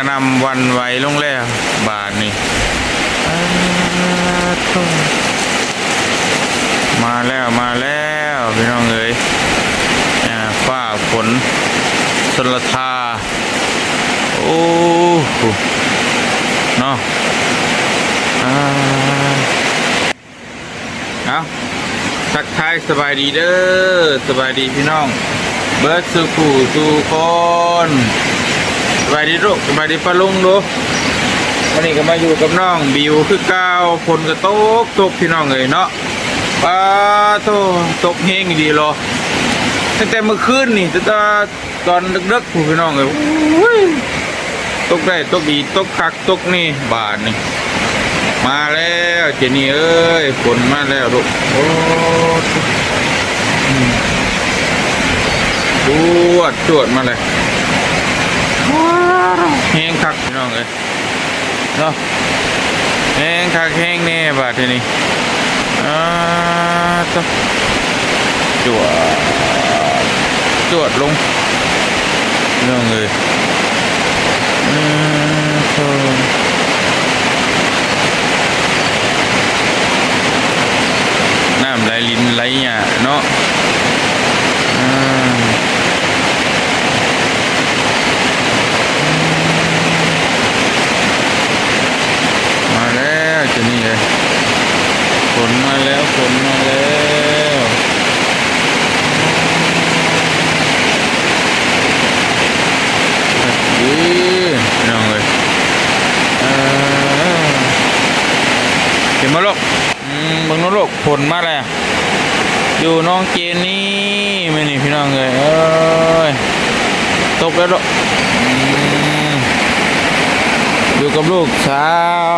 กระนำหวันไหวลงแล้วบาทนี่มาแล้วมาแล้วพี่น้องเอ้ยอ่าฝ้าฝนสลทาโอ้เนาะเอาทักทายสบายดีเด้อสบายดีพี่น้อง เบิร์ดสุขูสู่คน บายดีลูกสบายดีป้าลุงดูวันนี้ก็มาอยู่กับน้องบิวคือเก้าวฝนก็ตกตกพี่น้องเลยเนาะป้าโตตกเฮงดีรอตั้งแต่เมื่อคืนนี่ตั้งแต่ตอนดึกๆพี่น้องเลยโอ้ยตกได้ตกดีตกคักตกนี่บาทนี่มาแล้วเจนี่เอ้ยฝนมาแล้วลูกโอ้อืมจวดจวดมาเลย แห้งคักพี่น้องเลยเนาะแห้งคักแห้งแน่บาททีนี้อ่าต้อจวดจวดลงพี่น้องเลยอืมโถ่น้ำไหลลินไหลหยาเนาะอืมมาแล้วเจะนี่เลยฝนมา แล้วฝนมาแล้วดีน้องเลยอ่าเห็นมาลูกอืมเบังน้นลูกฝนมาแล้วอยู่น้องเจนนี่ไม่นี่พี่น้องเลยเอ้ยตกแล้วลูกอืมอยู่กับลูกสา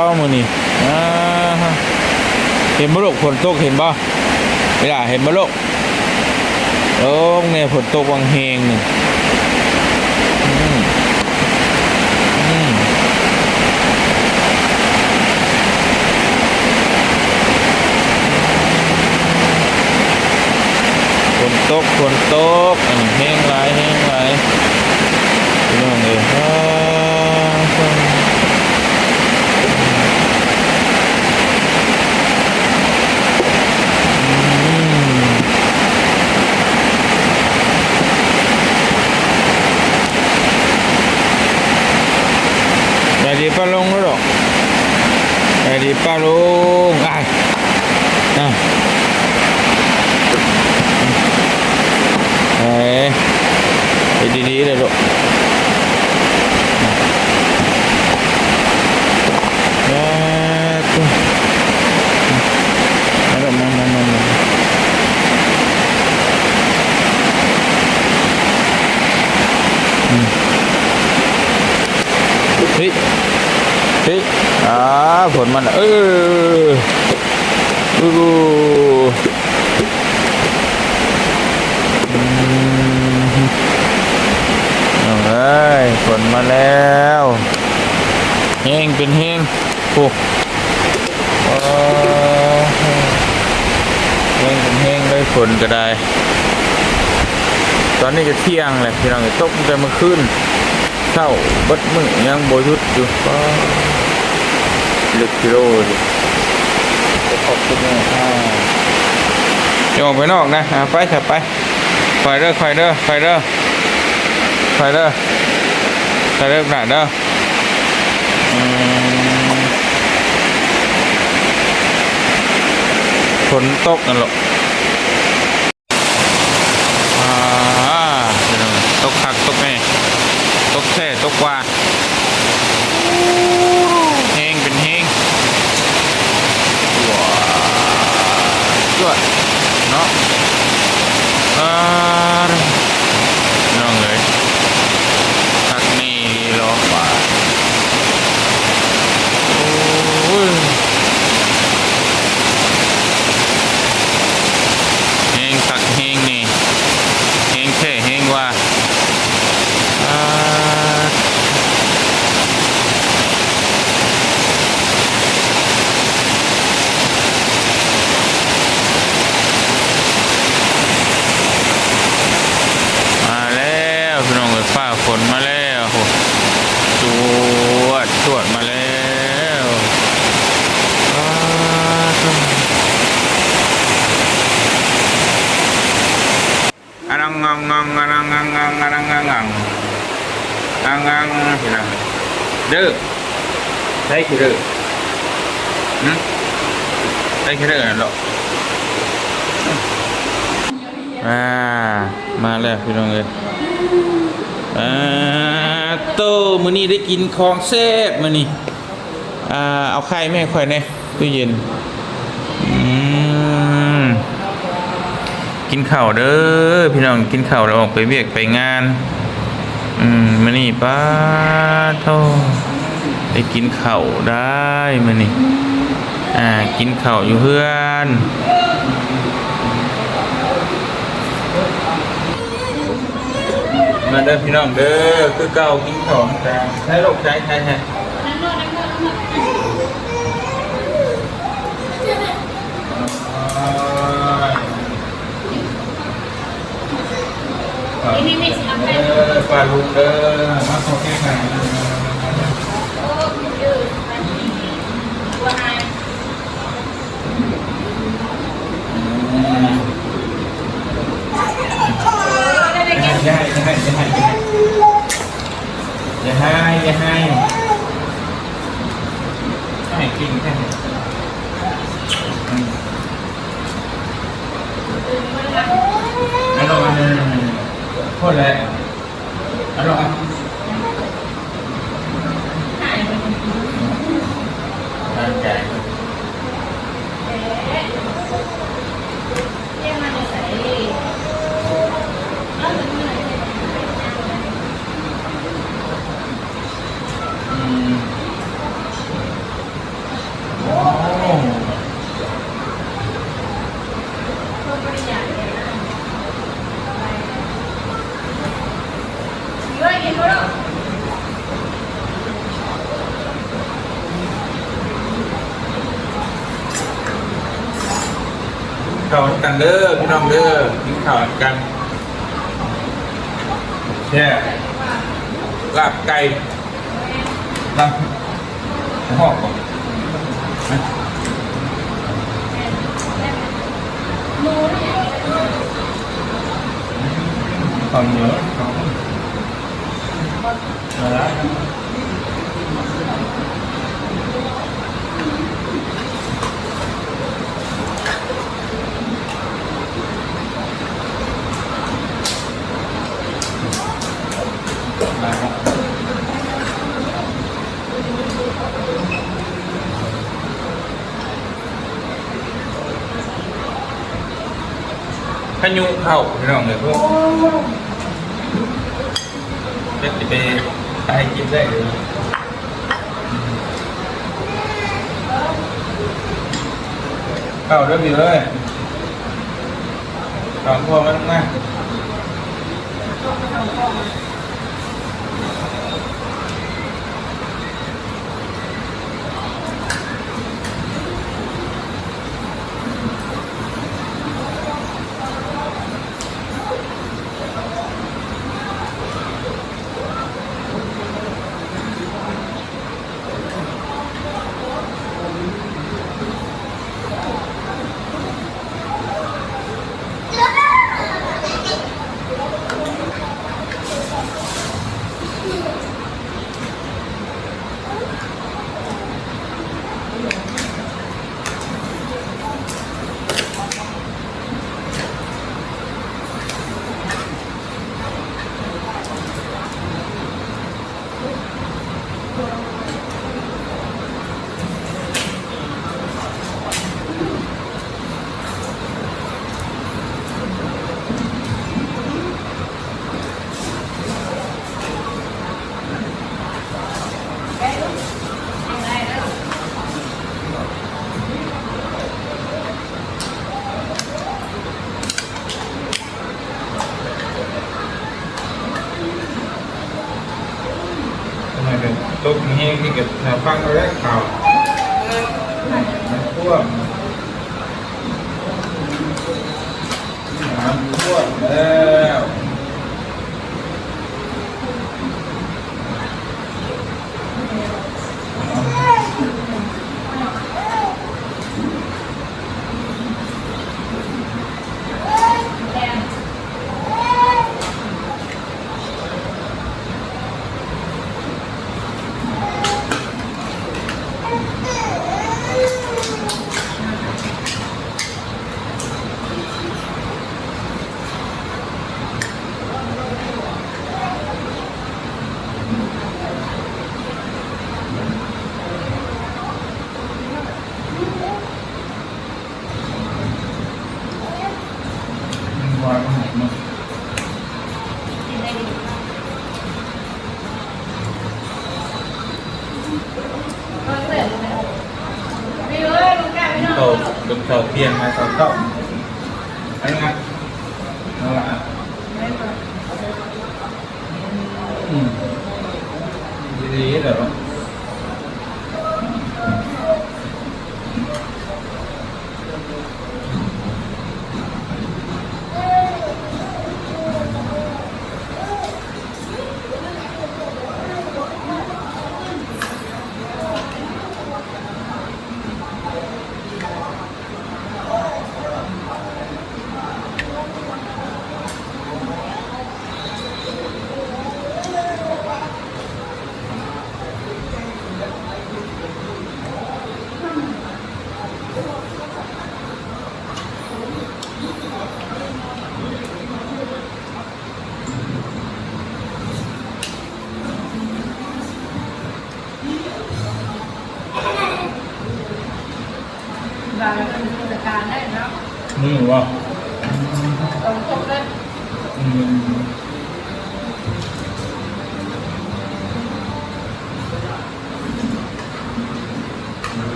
วมือนี่อ่า เห็นบ่ลกฝนตกเห็นบ่เวลาเห็นบ่ลกโอ้เนี่ยฝนตกวังเฮงนี่อืมอืมฝนตกฝนตกอันนี้เฮงหลายเฮงหลายพี่น้องเลยอ่า ไปดีป้าลุงแล้วหรอไป ดีป้าลุงไอะเอ้ยดีๆเลยลูกเอ้ยตัวมาแล้วมามามามาเฮ้ย เฮ้ยอ่าผล มันเออดูดูอืมเอาเอ้ยผลมาแล้วเฮงเป็นเฮงโอ้โอ้เฮงเป็นเฮงได้ผลก็ได้ ตอนนี้จะเที่ยงเลยพี่น้องตกตั้งแต่เมื่อคืนเช้าบัดมือยังโบหยุดอยู่ก็ ลึกกิโลดิขอบคุณนะอ่าเดี๋ยออกไปนอกนะไปถัดไปไฟเด้อไฟเด้อไฟเด้อไฟเด้อไฟเด้อหนาเด้อฝนตกนั่นหรอกอ่าตกคักตกแม่ตกแค่ตกว่าเฮงเป็นเฮงว้าวจ้วดเนาะอ่าน้องเลยทักนี่รอป่าโอ้ยเฮงทักเฮงนี่เฮงแค่เฮงว่า ฝนมาแล้วโหจวดจวดมาแล้วอ้าว อันงังงังงังอันงังงังงังอันงังงังงังนงังเห็นไหมเด้อใช่คือเด้อหืมใช่คือเด้อหรออ่ามาแล้วพี่น้องเลยอ่าโตมื้อนี้ได้กินของแซ่บมื้อนี้อ่าเอาไข่แม่ข่อยแน่ตู้เย็นอืม กินข้าวเด้อพี่น้องกินข้าวแล้วออกไปเวียกไปงาน อืมมื้อนี้ป้าโทได้กินข้าวได้มื้อนี้อ่ากินข้าวอยู่เพื่อนมาเด้อพี่น้องเด้อคือเก่ากินของแต่ใช้โรคใจใช่ใช่ ปลาลุงเด้อมาขอแก้ไขอย่าให้อย่าให้อย่าให้อย่าให้อย่าให้ให้กินแค่นี้อร่อยโค ตรเลยอร่อยร่างกายอืมโอ้ ข่าวกันเด้อพี่น้องเด้อกินข่าวกันแช่ลาบไก่ลาบหอกก่อนนะข้าวเหนียวข้าวมาแล้วายุเข้าพี่น้องเลยพวกจะไปไปกินได้เลยเข้าเริ่มดีเลยสองพวงมันมาก ทำไมเป็นตุ๊กนี้ที่ เ cầu được khẩu tiền là 6 cộng. Anh ạ? Vâng Nó là ừ. gì hết rồi?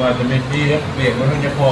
ว่าจะไม่ดีนะเบเบรกมันต้องจะพอ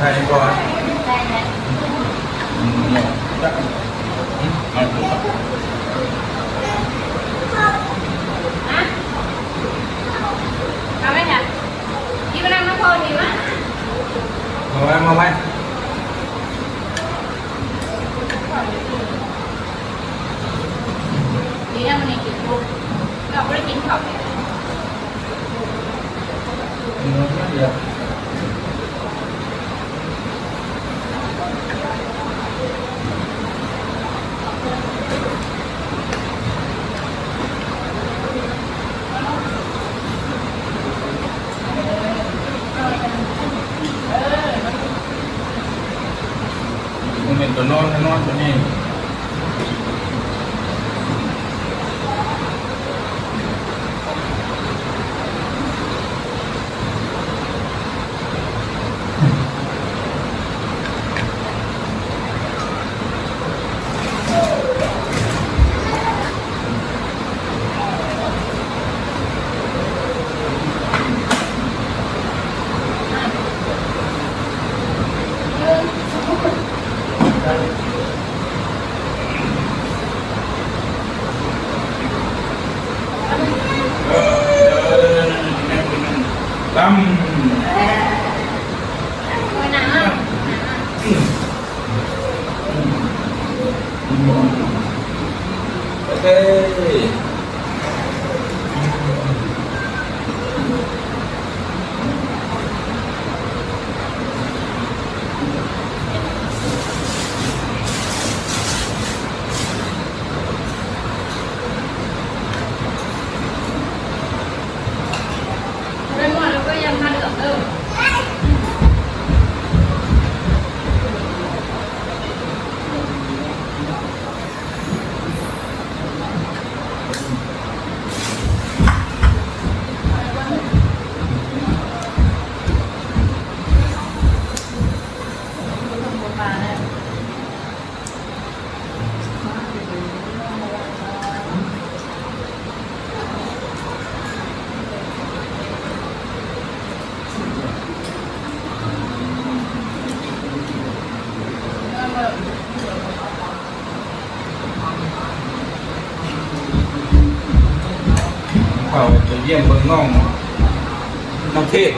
thay đi qua Rồi em không anh. Đi ra mình này chịu buồn Đọc có đi chính thật Nó rất là 等等等等，等你。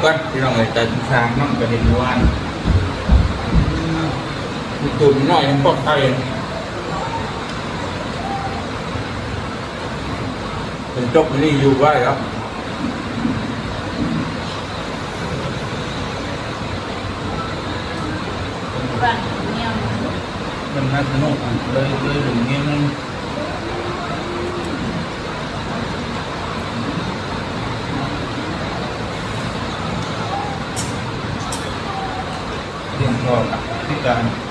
ก่อนพี่น้องเลยแต่สร้างน้องก็เห็นว่านมีตุ่มน้อยยังปอกไตเป็นจบนี่อยู่ไว้ครับมันน่าสนุกเลยเลยหนึ่งเงี้ยมัน golkar dan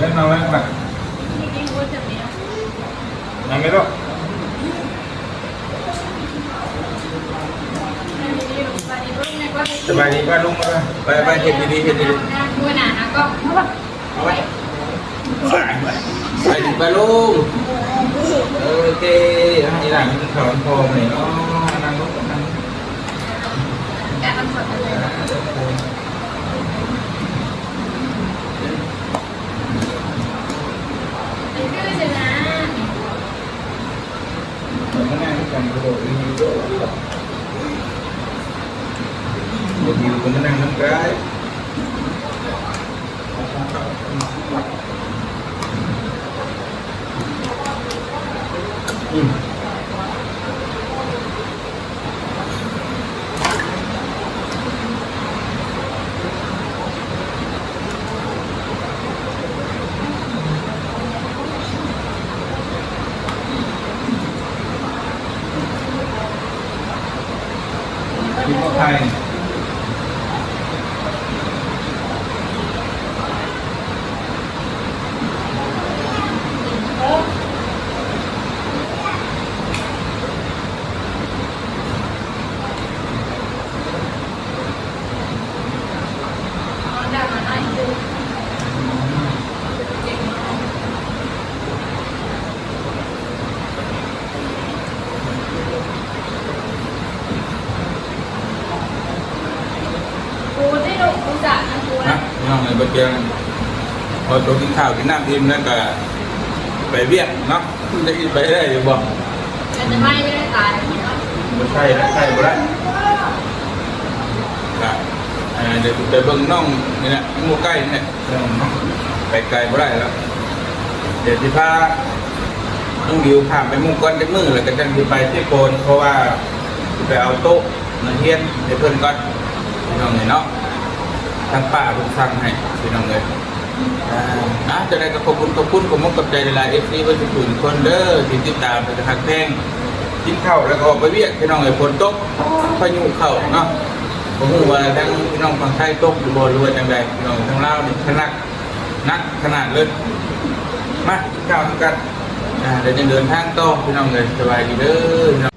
என்ன வேண்டாம் நாங்கள் ஏதோ Selamat pagi, Pak Lung. Bye bye, jadi di sini. Bye bye, Pak Lung. Ok, hay là những thằng con này nó നമ്മുടെ ജീവിതത്തിൻ്റെ അങ്ങനെ ข้าวกินน้ำอิ่มแล้วก็ไปเวียดเนาะจะไปได้หรือบ่แต่จะไม่ได้ตายไม่ใช่นะใช่บ่ได้ครับเดี๋ยวไปเบิ่งน้องนี่แหละงูใกล้เนี่ยไปไกลบ่ได้แล้วเดี๋ยวที่พาต้องดิวผ่านไปมุ่งก้อนได้มือแล้วก็จะมีไปที่โกนเพราะว่าไปเอาโต๊ะเงินเทียนเดี๋เพื่อนก้อนพี่น้องเนาะทางป้าผมสั่งให้พี่น้องเลย อ่าอะจะได้ก็ขอบคุณขอบคุณผมมกกับใจหลายเอฟซีเพื่อนทุกคนเด้อที่ติดตามเป็นทางแพงกินข้าวแล้วก็ออกไปเวียกพี่น้องไอ้ฝนตกพายุเข้าเนาะผมรู้ว่าทั้งพี่น้องฝั่งไทยตกหรือบ่รู้ว่าจังใดพี่น้องทั้งเล่าวนี่ขนาดนักขนาดเลยมากินข้าวกันอ่าเดี๋ยวจะเดินทางต่อพี่น้องเลยสบายดีเด้อ